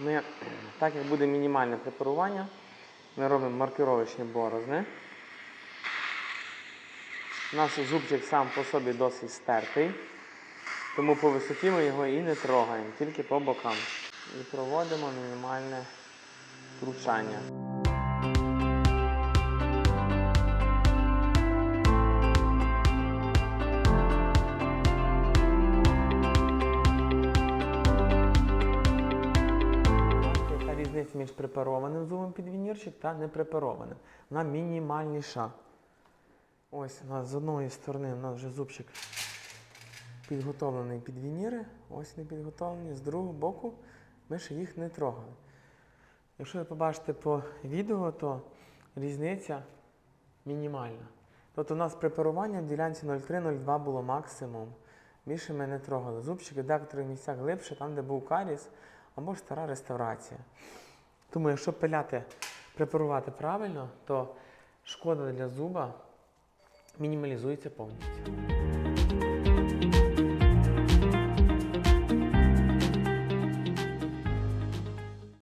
Ми, так як буде мінімальне препарування, ми робимо маркировочні борозни. У нас зубчик сам по собі досить стертий, тому по висоті ми його і не трогаємо, тільки по бокам. І проводимо мінімальне втручання. Різниця між препарованим зубом під вінірчик та непрепарованим? Вона мінімальніша. Ось у нас з одної сторони у нас вже зубчик підготовлений під вініри, ось не підготовлений, з другого боку ми ще їх не трогали. Якщо ви побачите по відео, то різниця мінімальна. Тобто у нас препарування в ділянці 0,3-0,2 було максимум. Більше ми не трогали. Зубчики в декоторих місцях глибше, там, де був каріс, або ж стара реставрація. Тому, якщо пиляти, препарувати правильно, то шкода для зуба мінімалізується повністю.